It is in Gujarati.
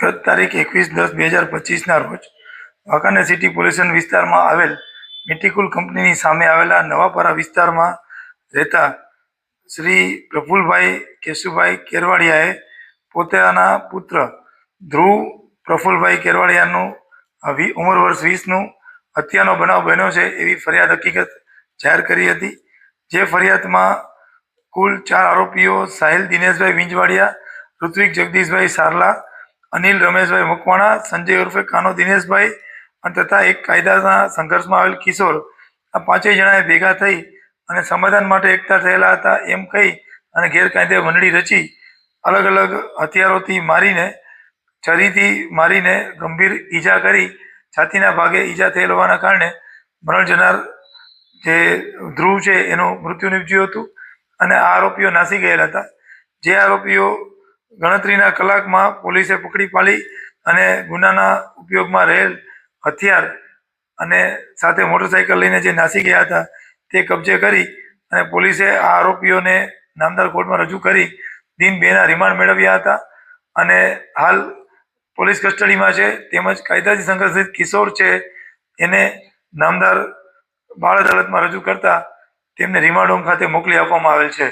ગત તારીખ એકવીસ દસ બે હજાર પચીસના રોજ વાંકાનેર સિટી પોલ્યુશન વિસ્તારમાં આવેલ મિટિકુલ કંપનીની સામે આવેલા નવાપરા વિસ્તારમાં રહેતા શ્રી પ્રફુલભાઈ કેશુભાઈ કેરવાડિયાએ પોતાના પુત્ર ધ્રુવ પ્રફુલભાઈ કેરવાડિયાનું ઉંમર વર્ષ વીસનું હત્યાનો બનાવ બન્યો છે એવી ફરિયાદ હકીકત જાહેર કરી હતી, જે ફરિયાદમાં કુલ ચાર આરોપીઓ સાહિલ દિનેશભાઈ વિંજવાડિયા ઋત્વિક જગદીશભાઈ સારલા અનિલ રમેશભાઈ મકવાણા, સંજય ઉર્ફે કાનો દિનેશભાઈ અને તથા એક કાયદાના સંઘર્ષમાં આવેલ કિશોર. આ પાંચેય જણાએ ભેગા થઈ અને સમાધાન માટે એકતા થયેલા હતા એમ કહી અને ગેરકાયદે મંડળી રચી. અલગ અલગ હથિયારોથી મારીને છરીથી મારીને ગંભીર ઈજા કરી, છાતીના ભાગે ઈજા થયેલ હોવાના કારણે મરણ જનાર જે ધ્રુવ છે એનું મૃત્યુ નીપજ્યું હતું અને આ આરોપીઓ નાસી ગયેલા હતા. જે આરોપીઓ ગણતરીના કલાકમાં પોલીસે પકડી પાડી અને ગુનાના ઉપયોગમાં રહેલ હથિયાર અને સાથે મોટરસાઇકલ લઈને જે નાસી ગયા હતા તે કબજે કરી અને પોલીસે આ આરોપીઓને નામદાર કોર્ટમાં રજૂ કરી દિન બેના રિમાન્ડ મેળવ્યા હતા અને હાલ પોલીસ કસ્ટડીમાં છે તેમજ કાયદાથી સંઘર્ષિત કિશોર છે એને નામદાર બાળ અદાલતમાં રજૂ કરતા તેમને રિમાન્ડ હોમ ખાતે મોકલી આપવામાં આવેલ છે.